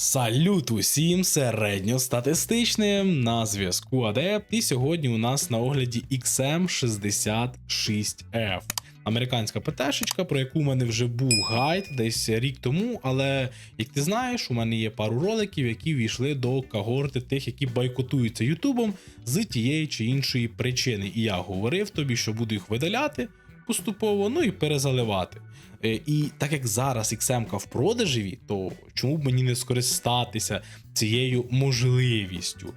Салют усім середньостатистичним на зв'язку Адепт. І сьогодні у нас на огляді XM66F. Американська ПТшечка, про яку у мене вже був гайд десь рік тому. Але як ти знаєш, у мене є пару роликів, які війшли до когорти тих, які бойкотуються Ютубом з тієї чи іншої причини. І я говорив тобі, що буду їх видаляти поступово, ну і перезаливати. Е, І так як зараз XM в продажеві, то чому б мені не скористатися цією можливістю?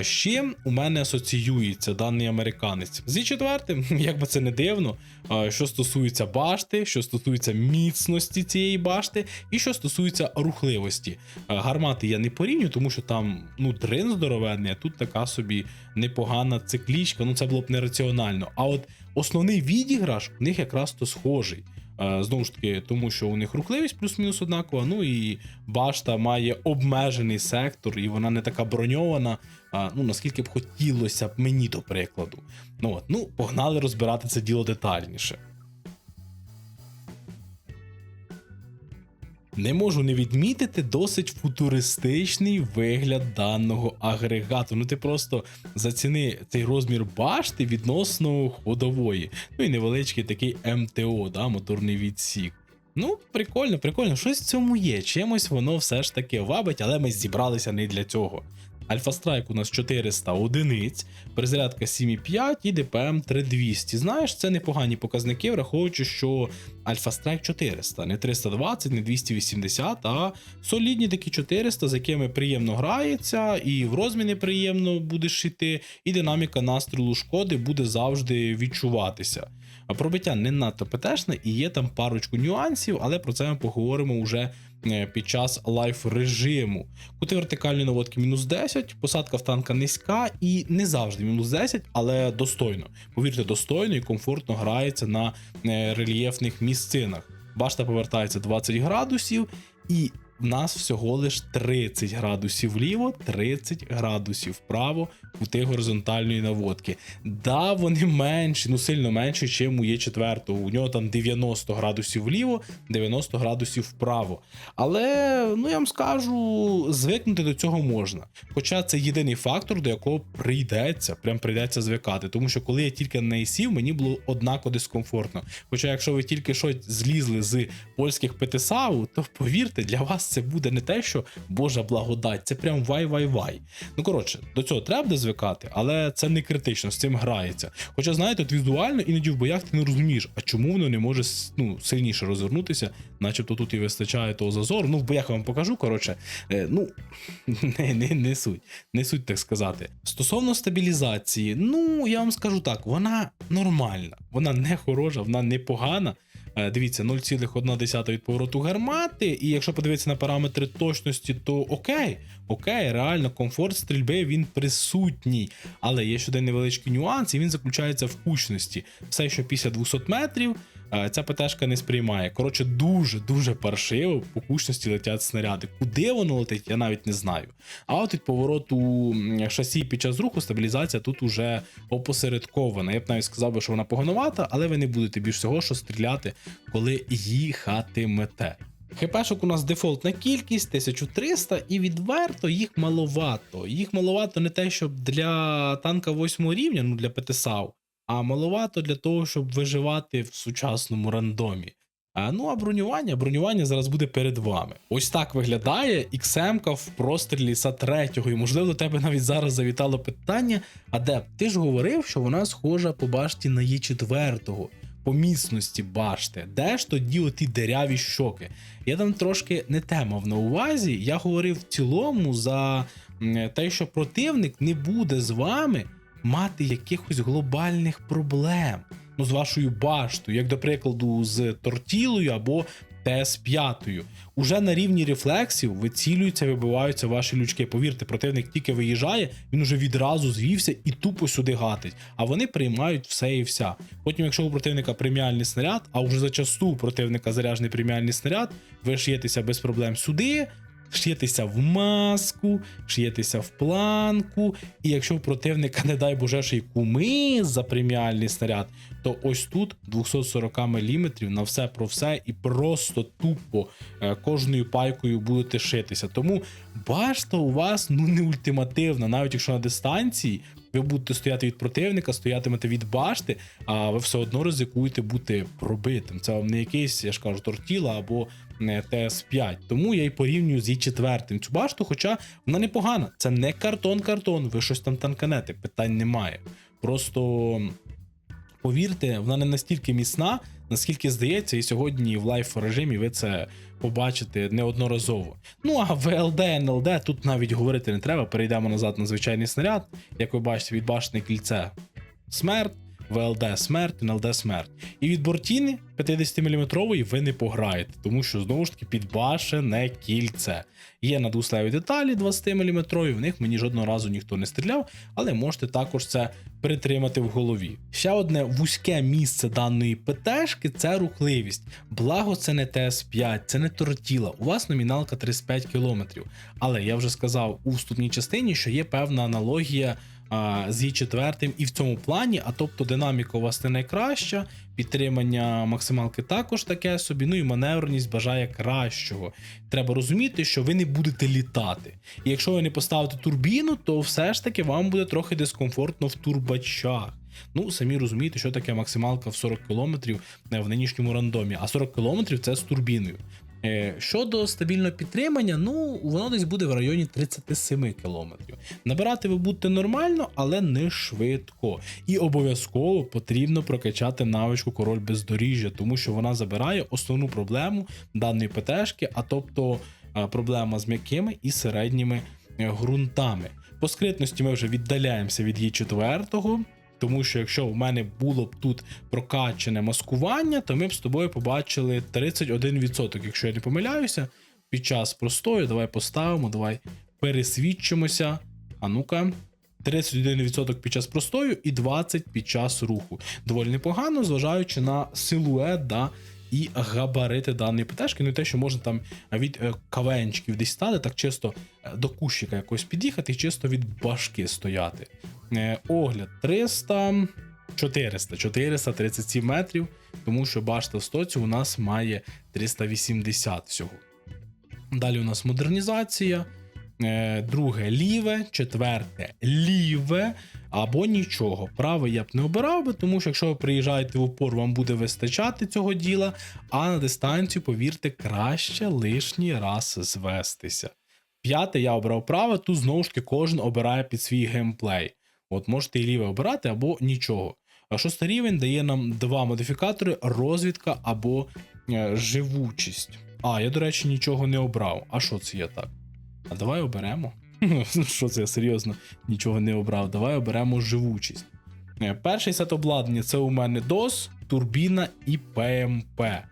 З чим у мене асоціюється даний американець? Зі четвертим, як би це не дивно, що стосується башти, що стосується міцності цієї башти, і що стосується рухливості. Гармати я не порівнюю, тому що там ну дрин здоровенний, а тут така собі непогана циклічка. Ну це було б нераціонально. А от основний відіграш у них якраз то схожий. Е, Знову ж таки, тому що у них рухливість плюс-мінус однакова. Ну і башта має обмежений сектор, і вона не така броньована. Ну наскільки б хотілося б мені до прикладу. Ну от, ну погнали розбирати це діло детальніше. Не можу не відмітити досить футуристичний вигляд даного агрегату. Ну ти просто заціни цей розмір башти відносно ходової. Ну і невеличкий такий МТО, да, моторний відсік. Ну, прикольно, прикольно, щось в цьому є. Чимось воно все ж таки вабить, але ми зібралися не для цього. Альфа Страйк у нас 400 одиниць, перезарядка 7,5 і ДПМ 3200. Знаєш, це непогані показники, враховуючи, що Альфа Страйк 400, не 320, не 280, а солідні такі 400, з якими приємно грається, і в розміни приємно будеш йти, і динаміка настрілу шкоди буде завжди відчуватися. А пробиття не надто ПТшне і є там парочку нюансів, але про це ми поговоримо вже е, під час лайф режиму. Кути вертикальної наводки мінус 10, посадка в танка низька і не завжди мінус 10, але достойно. Повірте, достойно і комфортно грається на е, рельєфних місцинах. Башта повертається 20 градусів, і в нас всього лиш 30 градусів вліво, 30 градусів вправо кути горизонтальної наводки. Да, вони менші, ну сильно менші, ніж у є 4 У нього там 90 градусів вліво, 90 градусів вправо. Але ну я вам скажу, звикнути до цього можна. Хоча це єдиний фактор, до якого прийдеться, прям прийдеться звикати. Тому що коли я тільки на неї сів, мені було однаково дискомфортно. Хоча, якщо ви тільки щось злізли з польських ПТСАУ, то повірте, для вас це буде не те, що Божа благодать, це прям вай-вай-вай. Ну коротше, до цього треба буде звикати, але це не критично, з цим грається. Хоча, знаєте, от візуально іноді в боях ти не розумієш, а чому воно не може ну, сильніше розвернутися, начебто тут і вистачає того зазору. Ну, в боях я вам покажу, коротше, е, ну не, не, не суть, не суть так сказати. Стосовно стабілізації, ну я вам скажу так, вона нормальна, вона не хороша, вона не погана. Е, Дивіться, 0,1 від повороту гармати, і якщо подивитися на параметри точності, то окей, окей, реально комфорт стрільби він присутній. Але є ще один невеличкий нюанс, і він заключається в кучності. Все, що після 200 метрів, ця ПТшка не сприймає. Коротше, дуже-дуже паршиво по кучності летять снаряди. Куди воно летить, я навіть не знаю. А от від повороту шасі під час руху стабілізація тут уже опосередкована. Я б навіть сказав би, що вона поганувата, але ви не будете більш всього, що стріляти, коли їхатимете. ХПшок у нас дефолтна кількість 1300, і відверто їх маловато. Їх маловато не те, щоб для танка 8 рівня, ну для ПТСАУ, а маловато для того, щоб виживати в сучасному рандомі. А, ну а бронювання, бронювання зараз буде перед вами. Ось так виглядає XM в прострілі са 3 І можливо, до тебе навіть зараз завітало питання. Адеп, ти ж говорив, що вона схожа по башті на є 4 по міцності башти. Де ж тоді оті деряві щоки? Я там трошки не те мав на увазі. Я говорив в цілому за те, що противник не буде з вами мати якихось глобальних проблем. Ну, з вашою баштою, як до прикладу, з тортілою або ТС-5. Уже на рівні рефлексів вицілюються, вибиваються ваші лючки. Повірте, противник тільки виїжджає, він уже відразу звівся і тупо сюди гатить. А вони приймають все і вся. Потім, якщо у противника преміальний снаряд, а вже зачасту у противника заряджений преміальний снаряд, ви шиєтеся без проблем сюди. Шиєтеся в маску, шиєтеся в планку. І якщо в противника, не дай боже, ще й куми за преміальний снаряд, то ось тут 240 мм на все про все і просто тупо е, кожною пайкою будете шитися. Тому башта у вас ну не ультимативна, навіть якщо на дистанції. Ви будете стояти від противника, стоятимете від башти, а ви все одно ризикуєте бути пробитим. Це вам не якийсь, я ж кажу, тортіла або не ТС5. Тому я й порівнюю з і четвертим цю башту, хоча вона непогана. Це не картон-картон, ви щось там танканете, питань немає. Просто повірте, вона не настільки міцна, наскільки здається, і сьогодні в лайф режимі ви це побачите неодноразово. Ну а ВЛД, НЛД тут навіть говорити не треба. Перейдемо назад на звичайний снаряд. Як ви бачите, від башни кільце смерть. ВЛД смерть, НЛД смерть. І від бортіни 50-мм ви не пограєте, тому що знову ж таки підбашене кільце. Є надуслеві деталі 20-мм, в них мені жодного разу ніхто не стріляв, але можете також це притримати в голові. Ще одне вузьке місце даної ПТшки це рухливість. Благо, це не ТС5, це не тортіла. У вас номіналка 35 км. Але я вже сказав у вступній частині, що є певна аналогія з І4 і в цьому плані, а тобто динаміка у вас не найкраща, підтримання максималки також таке собі, ну і маневреність бажає кращого. Треба розуміти, що ви не будете літати. І якщо ви не поставите турбіну, то все ж таки вам буде трохи дискомфортно в турбачах. Ну, самі розумієте, що таке максималка в 40 км в нинішньому рандомі, а 40 км це з турбіною. Е, Щодо стабільного підтримання, ну воно десь буде в районі 37 км. Набирати ви будете нормально, але не швидко. І обов'язково потрібно прокачати навичку король бездоріжжя, тому що вона забирає основну проблему даної ПТшки, а тобто е, проблема з м'якими і середніми е, ґрунтами. По скритності ми вже віддаляємося від її четвертого. Тому що якщо в мене було б тут прокачане маскування, то ми б з тобою побачили 31%, якщо я не помиляюся, під час простою. Давай поставимо, давай пересвідчимося. А ну-ка. 31% під час простою і 20% під час руху. Доволі непогано, зважаючи на силует да, і габарити даної ПТшки. Ну і те, що можна там від е, кавенчиків десь стати, так чисто е, до кущика якось під'їхати і чисто від башки стояти. Е, огляд 300, 400, 437 метрів, тому що башта в стоці у нас має 380 всього. Далі у нас модернізація. Е, Друге ліве, четверте ліве або нічого. Праве я б не обирав би, тому що якщо ви приїжджаєте в упор, вам буде вистачати цього діла, а на дистанцію, повірте, краще лишній раз звестися. П'яте я обрав праве, тут знову ж таки кожен обирає під свій геймплей. От можете і ліве обирати або нічого. А шостий рівень дає нам два модифікатори: розвідка або е, живучість. А, я, до речі, нічого не обрав. А що це є так? А давай оберемо. Що це я серйозно нічого не обрав. Давай оберемо живучість. Е, Перший сет обладнання це у мене DOS, турбіна і ПМП. Е,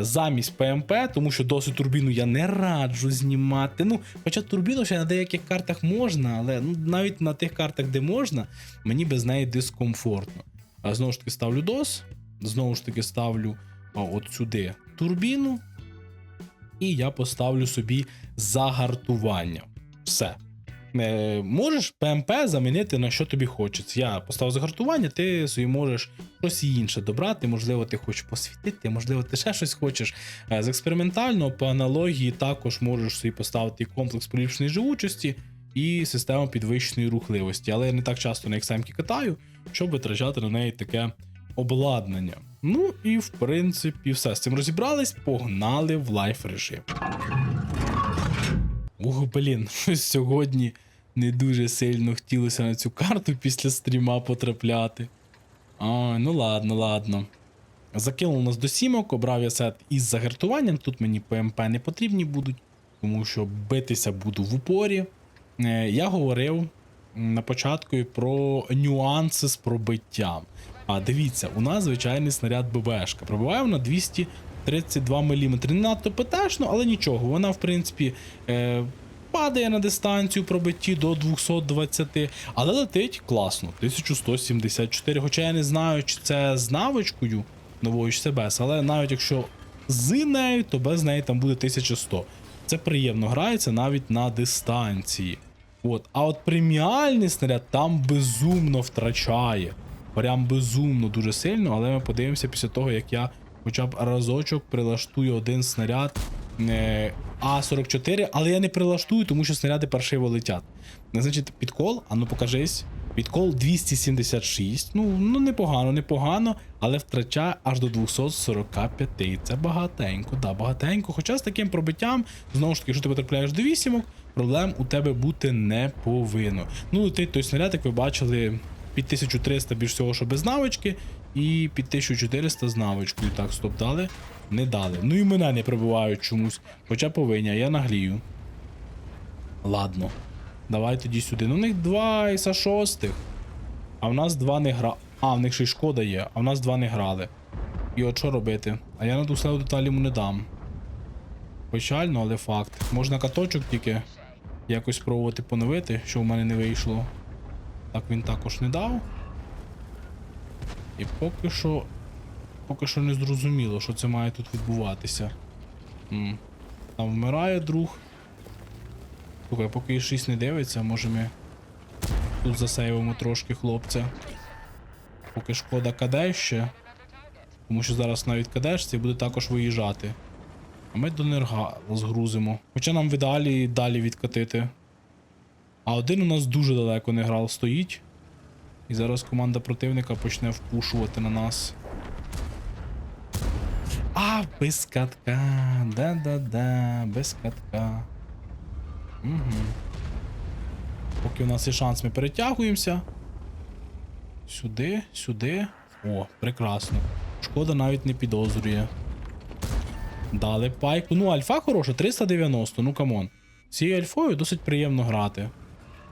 Замість ПМП, тому що DOS і турбіну я не раджу знімати. Ну, хоча турбіну ще на деяких картах можна, але ну, навіть на тих картах, де можна, мені без неї дискомфортно. Знову ж таки ставлю DOS, знову ж таки ставлю от сюди турбіну. І я поставлю собі загартування. Все. Е, можеш ПМП замінити на що тобі хочеться. Я поставив загартування, ти собі можеш щось інше добрати. Можливо, ти хочеш посвітити, можливо, ти ще щось хочеш. Е, З експериментального по аналогії також можеш собі поставити комплекс поліпшеної живучості і систему підвищеної рухливості. Але я не так часто на XM катаю, щоб витрачати на неї таке обладнання. Ну і в принципі все. З цим розібрались, погнали в лайф режим. Ох, блін, сьогодні не дуже сильно хотілося на цю карту після стріма потрапляти. А, ну ладно, ладно. Закинув нас до сімок, обрав я сет із загартуванням. Тут мені ПМП не потрібні будуть, тому що битися буду в упорі. Е, Я говорив на початку про нюанси з пробиттям. А дивіться, у нас звичайний снаряд ББшка. Пробиває вона 232 мм. Не надто ПТшно, але нічого. Вона, в принципі, е, падає на дистанцію пробитті до 220, але летить класно, 1174. Хоча я не знаю, чи це з навичкою новою чи це без, але навіть якщо з нею, то без неї там буде 1100. Це приємно грається навіть на дистанції. От. А от преміальний снаряд там безумно втрачає. Прям безумно дуже сильно, але ми подивимося після того, як я хоча б разочок прилаштую один снаряд е, А44, але я не прилаштую, тому що снаряди паршиво летять. Значить, підкол, а ну покажись. Підкол 276. Ну, ну непогано, непогано, але втрачає аж до 245. Це багатенько, да, багатенько. Хоча з таким пробиттям, знову ж таки, якщо ти потрапляєш до вісімок, проблем у тебе бути не повинно. Ну, летить той снаряд, як ви бачили, під 1300 більш всього, що без навички, і під 1400 з навичкою. Так, стоп, дали? Не дали. Ну і мене не пробивають чомусь. Хоча повинні, я наглію. Ладно. Давай тоді сюди. Ну, у них два іса шостих. А в нас два не гра. А, в них ще й шкода є, а в нас два не грали. І от що робити? А я на дуслеву деталі йому не дам. Печально, але факт. Можна каточок тільки якось спробувати поновити, що в мене не вийшло. Так він також не дав. І поки що. Поки що не зрозуміло, що це має тут відбуватися. М. Там вмирає друг. Слухай, поки і 6 не дивиться, може ми тут засейвимо трошки хлопця. Поки шкода каде ще. Тому що зараз навіть кадешці буде також виїжджати. А ми до нерга згрузимо. Хоча нам в ідеалі далі відкатити. А один у нас дуже далеко не грав, стоїть. І зараз команда противника почне впушувати на нас. А, без катка. Да-да-да, без катка. Угу. Поки у нас є шанс, ми перетягуємося. Сюди, сюди. О, прекрасно. Шкода навіть не підозрює. Дали пайку. Ну, альфа хороша, 390, ну камон. Цією альфою досить приємно грати.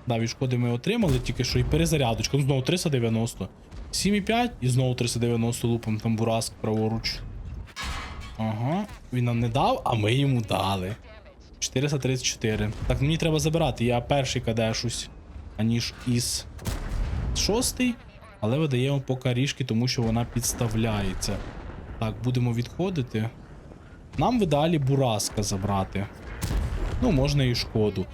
Да, від шкоди ми отримали, тільки що і перезарядочка. Ну, знову 390. 7,5 і знову 390 лупом там бураск праворуч. Ага, він нам не дав, а ми йому дали. 434. Так, мені треба забирати, я перший кадешусь, аніж із шостий, але видаємо поки ріжки, тому що вона підставляється. Так, будемо відходити. Нам в ідеалі бураска забрати. Ну, можна і шкоду.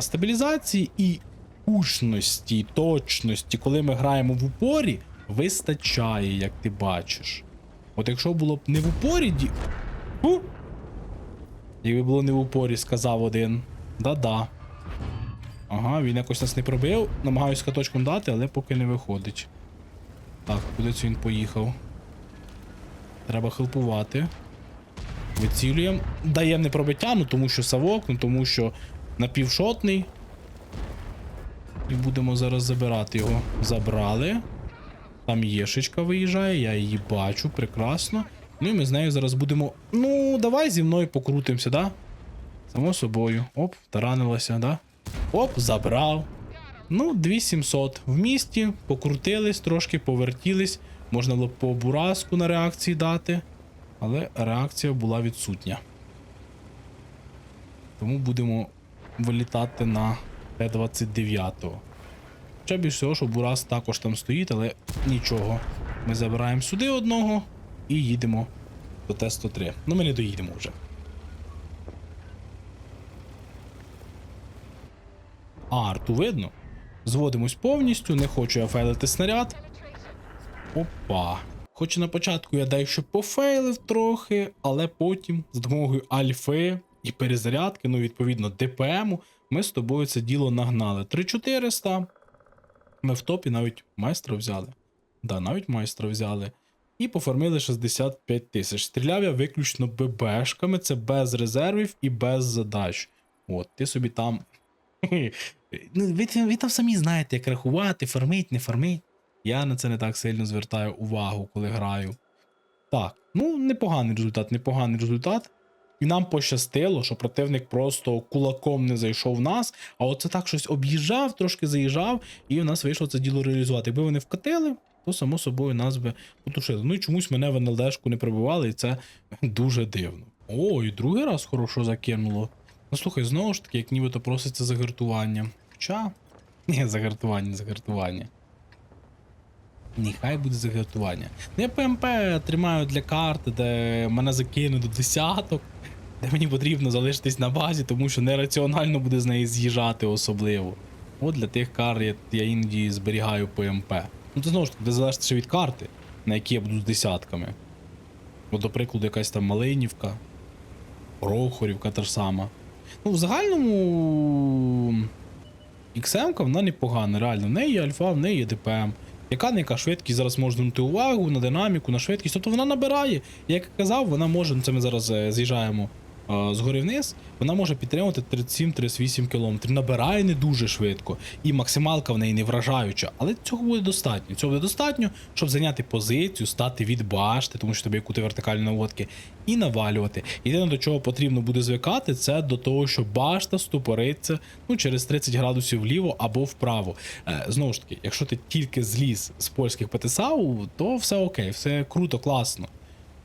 Стабілізації і кучності, точності, коли ми граємо в упорі, вистачає, як ти бачиш. От якщо було б не в упорі, ді... Фу! Якби було не в упорі, сказав один. Да-да. Ага, він якось нас не пробив. Намагаюсь каточком дати, але поки не виходить. Так, куди це він поїхав? Треба хелпувати. Вицілюємо. Даємо не пробиття, ну тому що савок, ну тому що напівшотний. І будемо зараз забирати його. Забрали. Там єшечка виїжджає, я її бачу, прекрасно. Ну і ми з нею зараз будемо. Ну, давай зі мною покрутимося, да? Само собою. Оп, таранилося, да? Оп, забрав. Ну, 2700. В місті покрутились, трошки повертілись. Можна було по буразку на реакції дати. Але реакція була відсутня. Тому будемо вилітати на Т-29. Хоча більш всього, що Бурас також там стоїть, але нічого. Ми забираємо сюди одного і їдемо до Т-103. Ну, ми не доїдемо вже. А, арту видно. Зводимось повністю, не хочу я фейлити снаряд. Опа. Хоч на початку я дещо пофейлив трохи, але потім за допомогою альфи і перезарядки, ну відповідно ДПМу, ми з тобою це діло нагнали. 3400. Ми в топі навіть майстра взяли. Да, навіть майстра взяли. І поформили 65 тисяч. Стріляв я виключно ББшками, це без резервів і без задач. От, ти собі там. Ну, ви, ви там самі знаєте, як рахувати, фармить, не фармить. Я на це не так сильно звертаю увагу, коли граю. Так, ну непоганий результат, непоганий результат. І нам пощастило, що противник просто кулаком не зайшов в нас, а оце так щось об'їжджав, трошки заїжджав, і в нас вийшло це діло реалізувати. Якби вони вкатили, то само собою нас би потушили. Ну і чомусь мене в НЛДшку не прибивали, і це дуже дивно. О, і другий раз хорошо закинуло. Ну слухай, знову ж таки, як нібито проситься загартування. Хоча. Ні, загартування, загартування. Нехай буде загартування. Ну, я ПМП тримаю для карти, де мене закине до десяток. де мені потрібно залишитись на базі, тому що нераціонально буде з неї з'їжджати особливо. От для тих кар я, я іноді зберігаю ПМП. Ну це знову ж таки буде залежати ще від карти, на якій я буду з десятками. От, до прикладу, якась там Малинівка, Прохорівка та ж сама. Ну, в загальному. XM-ка вона непогана, реально. В неї є альфа, в неї є ДПМ. Яка не яка швидкість зараз може звернути увагу на динаміку, на швидкість. Тобто вона набирає. Як я казав, вона може, це ми зараз е, з'їжджаємо згори вниз, вона може підтримувати 37-38 км. Набирає не дуже швидко. І максималка в неї не вражаюча. Але цього буде достатньо. Цього буде достатньо, щоб зайняти позицію, стати від башти, тому що тобі кути вертикальні наводки, і навалювати. Єдине, до чого потрібно буде звикати, це до того, що башта ступориться ну, через 30 градусів вліво або вправо. Е, знову ж таки, якщо ти тільки зліз з польських ПТСАУ, то все окей, все круто, класно.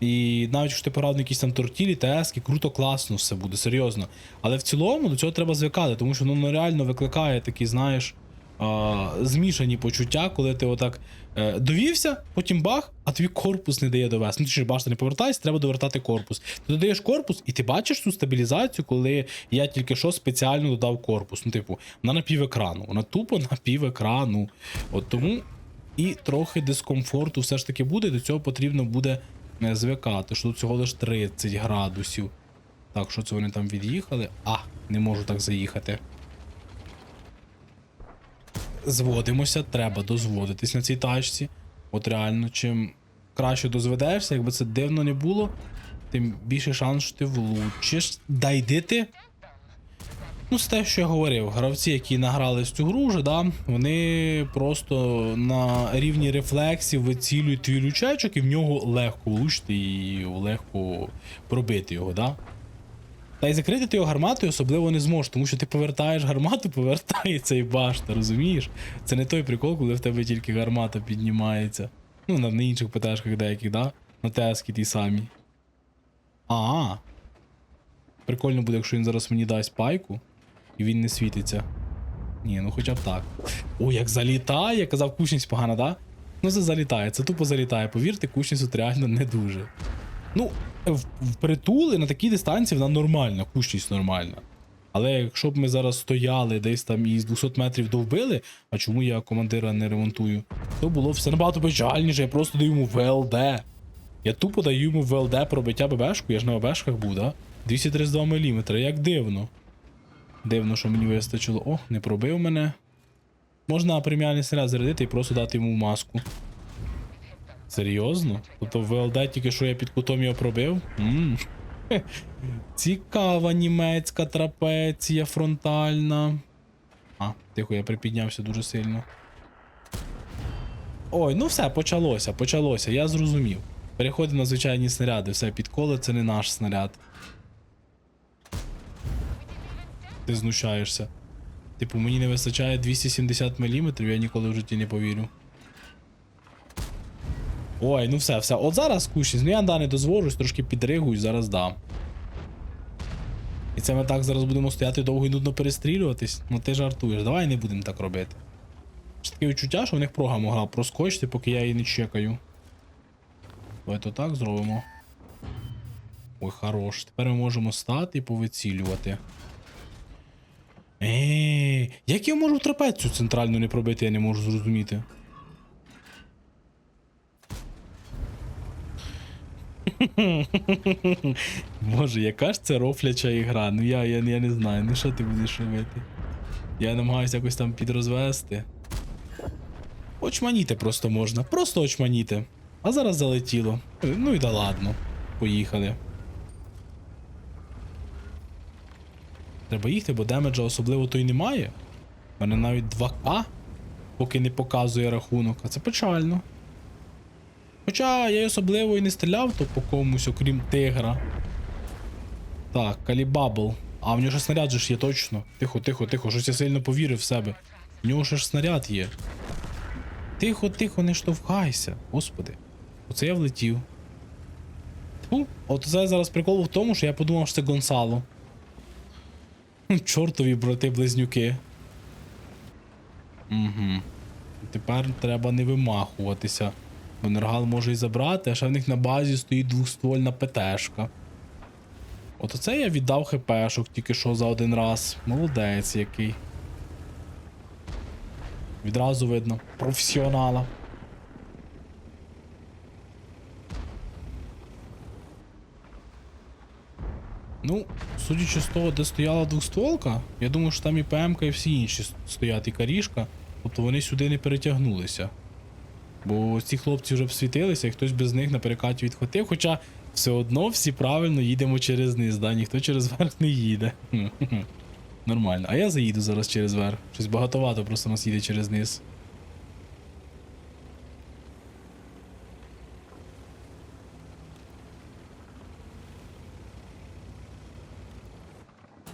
І навіть якщо ти пограв на якісь там тортілі, тески, круто, класно все буде, серйозно. Але в цілому до цього треба звикати, тому що ну, реально викликає такі, знаєш, а, змішані почуття, коли ти отак е, довівся, потім бах, а тобі корпус не дає довести. Ну, ти ж бачиш, не повертайся, треба довертати корпус. Ти додаєш корпус, і ти бачиш цю стабілізацію, коли я тільки що спеціально додав корпус. Ну, типу, вона на пів екрану, вона тупо на пів екрану. От тому і трохи дискомфорту все ж таки буде, до цього потрібно буде звикати, що тут всього лиш 30 градусів. Так, що це вони там від'їхали? А, не можу так заїхати. Зводимося, треба дозводитись на цій тачці. От реально, чим краще дозведешся, якби це дивно не було, тим більше шанс, що ти влучиш. Да йди ти. Ну, це те, що я говорив, гравці, які награли в цю гру вже, да, вони просто на рівні рефлексів вицілюють твій лючечок і в нього легко влучити і легко пробити його, да? Та й закрити ти його гарматою особливо не зможеш, тому що ти повертаєш гармату, повертається і башта, розумієш? Це не той прикол, коли в тебе тільки гармата піднімається. Ну, на, на інших ПТшках деяких, да? На тески ті самі. А. Прикольно буде, якщо він зараз мені дасть пайку, і він не світиться. Ні, ну хоча б так. О, як залітає, казав, кучність погана, да? Ну це залітає, це тупо залітає. Повірте, кучність тут реально не дуже. Ну, в, в притули на такій дистанції вона нормальна, кучність нормальна. Але якщо б ми зараз стояли десь там і з 200 метрів довбили, а чому я командира не ремонтую, то було все набагато печальніше, я просто даю йому ВЛД. Я тупо даю йому ВЛД пробиття ББшку, я ж на ББшках був, да? 232 мм, як дивно. Дивно, що мені вистачило. О, не пробив мене. Можна преміальний снаряд зарядити і просто дати йому маску. Серйозно? Тобто ВЛД тільки що я під кутом його пробив? Ммм. Цікава німецька трапеція фронтальна. А, тихо, я припіднявся дуже сильно. Ой, ну все, почалося, почалося, я зрозумів. Переходимо на звичайні снаряди, все, підколи це не наш снаряд. Ти знущаєшся. Типу, мені не вистачає 270 мм, я ніколи в житті не повірю. Ой, ну все, все. От зараз кущість. Ну я да не дозволюсь, трошки підригую, зараз дам. І це ми так зараз будемо стояти довго і нудно перестрілюватись. Ну ти жартуєш, давай не будемо так робити. Ж таке відчуття, що в них прога могла проскочити, поки я її не чекаю. Давайте так зробимо. Ой, хорош. Тепер ми можемо стати і повицілювати. Еee, як я можу трапецію центральну не пробити, я не можу зрозуміти. Боже, яка ж це рофляча ігра? Ну я, я, я не знаю, ну що ти будеш робити? Я намагаюся якось там підрозвести. Очманіти просто можна, просто очманіти. А зараз залетіло. Ну і да ладно. Поїхали. Треба їхати, бо демеджа особливо то й немає. У мене навіть 2К, поки не показує рахунок, а це печально. Хоча я й особливо і не стріляв то по комусь, окрім тигра. Так, калібабл. А в нього ж снаряд же ж є точно. Тихо, тихо, тихо, щось я сильно повірив в себе. В нього ж снаряд є. Тихо, тихо, не штовхайся. Господи. Оце я влетів. Тьфу, от це зараз прикол в тому, що я подумав, що це Гонсало. Чортові брати-близнюки. Угу. Тепер треба не вимахуватися. Бо Нергал може і забрати, а ще в них на базі стоїть двохствольна ПТшка. От оце я віддав хпшок тільки що за один раз. Молодець який. Відразу видно. Професіонала. Ну, судячи з того, де стояла двохстволка, я думаю, що там і ПМК, і всі інші стоять, і карішка. Тобто вони сюди не перетягнулися. Бо ці хлопці вже б світилися, і хтось без них на перекаті відхватив. Хоча все одно всі правильно їдемо через низ, да? ніхто через верх не їде. Нормально. А я заїду зараз через верх. Щось багатовато просто нас їде через низ.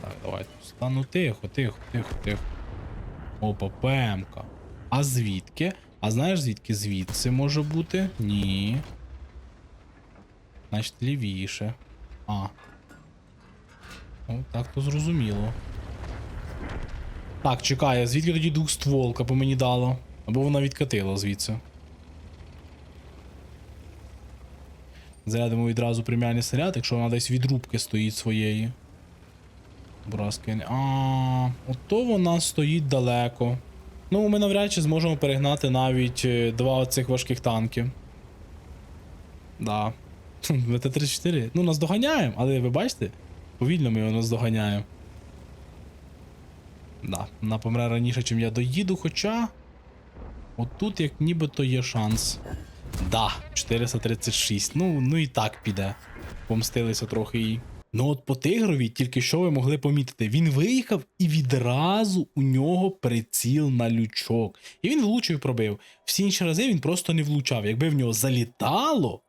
Так, Стану тихо, тихо, тихо, тихо. Опа, ПМК. А звідки? А знаєш звідки? Звідси може бути? Ні. Значить, лівіше. А. Ну, так то зрозуміло. Так, чекай, а звідки тоді двохстволка по мені дало? Або вона відкатила звідси. Зарядимо відразу преміальний снаряд, якщо вона десь від рубки стоїть своєї. Браски. А, ото вона стоїть далеко. Ну, ми навряд чи зможемо перегнати навіть е, два цих важких танки. Да. ВТ-34. Ну, нас доганяємо, але ви бачите? Повільно ми його наздоганяємо. Да, вона помре раніше, чим я доїду, хоча. Отут як нібито є шанс. Да, 436. Ну, ну і так піде. Помстилися трохи їй. Ну от по тигрові тільки що ви могли помітити, він виїхав і відразу у нього приціл на лючок. І він влучив і пробив. Всі інші рази він просто не влучав. Якби в нього залітало,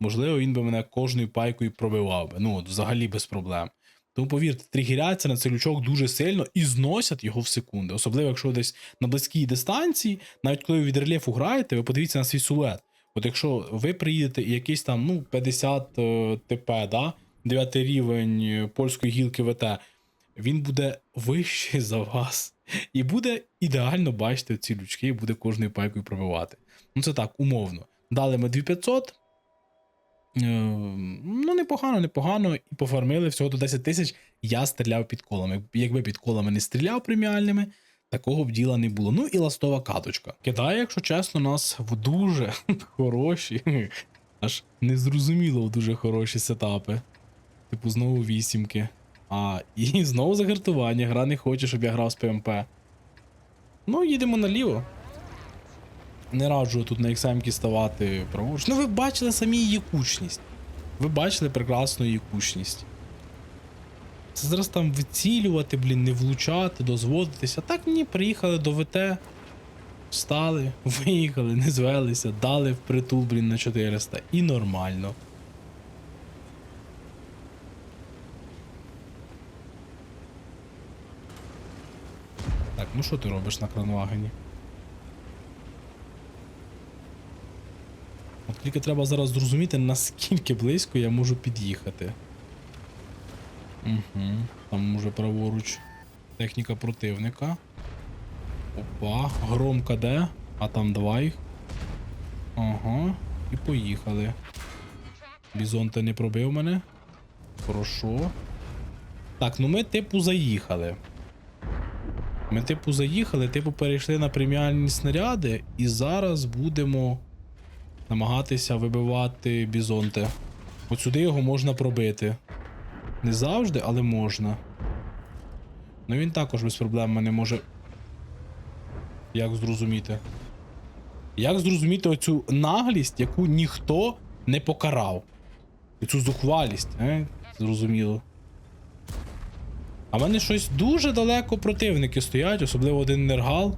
можливо, він би мене кожною пайкою пробивав би. Ну, от взагалі без проблем. Тому повірте, тригеряться на цей лючок дуже сильно і зносять його в секунди. Особливо, якщо десь на близькій дистанції, навіть коли ви від рельєфу граєте, ви подивіться на свій силует. От якщо ви приїдете і якийсь там ну, 50 е, ТП, да? 9 рівень е, польської гілки ВТ, він буде вищий за вас. І буде ідеально бачити ці лючки, і буде кожною пайкою пробивати. Ну це так, умовно. Дали ми 2500. Е, ну, непогано, непогано. І пофармили всього до 10 тисяч. Я стріляв під колами. Якби під колами не стріляв преміальними, такого б діла не було. Ну і ластова каточка. Кидає, якщо чесно, нас в дуже хороші, аж незрозуміло в дуже хороші сетапи. Типу, знову вісімки. А, і знову загартування. Гра не хоче, щоб я грав з ПМП. Ну, їдемо наліво. Не раджу тут на XM ставати праворуч. Ну, ви бачили самі її кучність. Ви бачили прекрасну її кучність. Це зараз там вицілювати, блін, не влучати, дозводитися. Так ні, приїхали до ВТ, встали, виїхали, не звелися, дали впритул, блін, на 400. І нормально. Ну що ти робиш на кранвагені? От тільки треба зараз зрозуміти, наскільки близько я можу під'їхати. Угу. Там уже праворуч техніка противника. Опа, громка де? А там два їх. Ага, і поїхали. Бізон ти не пробив мене. Хорошо. Так, ну ми типу заїхали. Ми, типу, заїхали, типу, перейшли на преміальні снаряди, і зараз будемо намагатися вибивати бізонте. От сюди його можна пробити. Не завжди, але можна. Ну він також без проблем мене може. Як зрозуміти? Як зрозуміти оцю наглість, яку ніхто не покарав? Оцю зухвалість, е? Зрозуміло. А в мене щось дуже далеко противники стоять, особливо один нергал.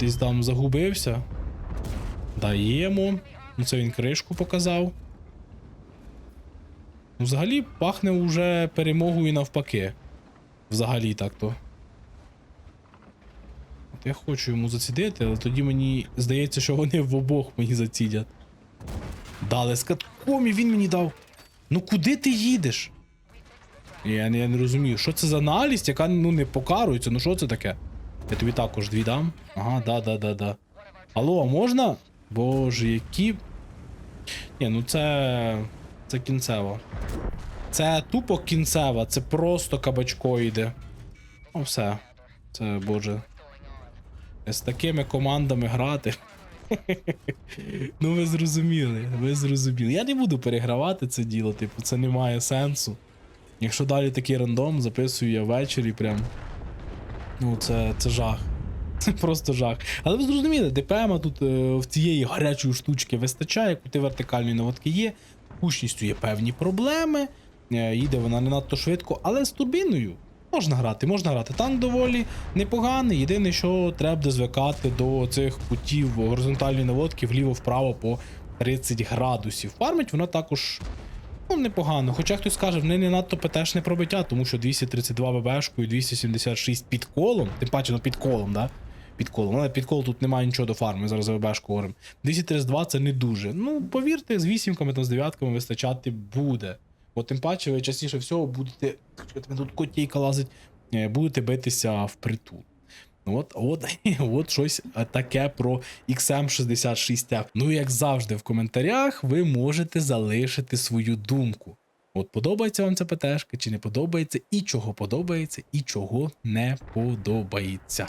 Десь там загубився. Даємо. Ну це він кришку показав. Ну, Взагалі пахне уже перемогою навпаки. Взагалі так-то. От я хочу йому зацідити, але тоді мені здається, що вони в обох мені зацідять. Дали скатком він мені дав. Ну куди ти їдеш? Я, не- я не розумію, що це за налість, яка ну не покарується, ну що це таке? Я тобі також дві дам. Ага, да, да, да, да. Алло, а можна? Боже, які. Ні, ну це. Це кінцево. Це тупо кінцева, це просто кабачко йде. Ну все. Це боже. З такими командами грати. ну ви зрозуміли, ви зрозуміли. Я не буду перегравати це діло, типу, це не має сенсу. Якщо далі такий рандом, записую я ввечері прям. Ну, це, це жах. Це просто жах. Але ви зрозуміли, ДПМа тут е, в цієї гарячої штучки вистачає, кути вертикальної наводки є, кучністю є певні проблеми. Е, їде вона не надто швидко, але з турбіною можна грати. Можна грати. Танк доволі непоганий. Єдине, що треба звикати до цих кутів горизонтальної наводки вліво-вправо по 30 градусів. Фармить вона також непогано. Хоча хтось скаже, в неї не надто ПТшне пробиття, тому що 232 ББшку і 276 під колом, тим паче, ну під колом, да? Під колом. Але під колом тут немає нічого до фарми, зараз за ББшку говоримо. 232 це не дуже. Ну, повірте, з вісімками там з дев'ятками вистачати буде. Бо тим паче ви частіше всього будете. Тут котейка лазить, е, будете битися. Ну От, от, от щось таке про XM66F. Ну, як завжди, в коментарях ви можете залишити свою думку. От подобається вам ця ПТшка, чи не подобається, і чого подобається, і чого не подобається.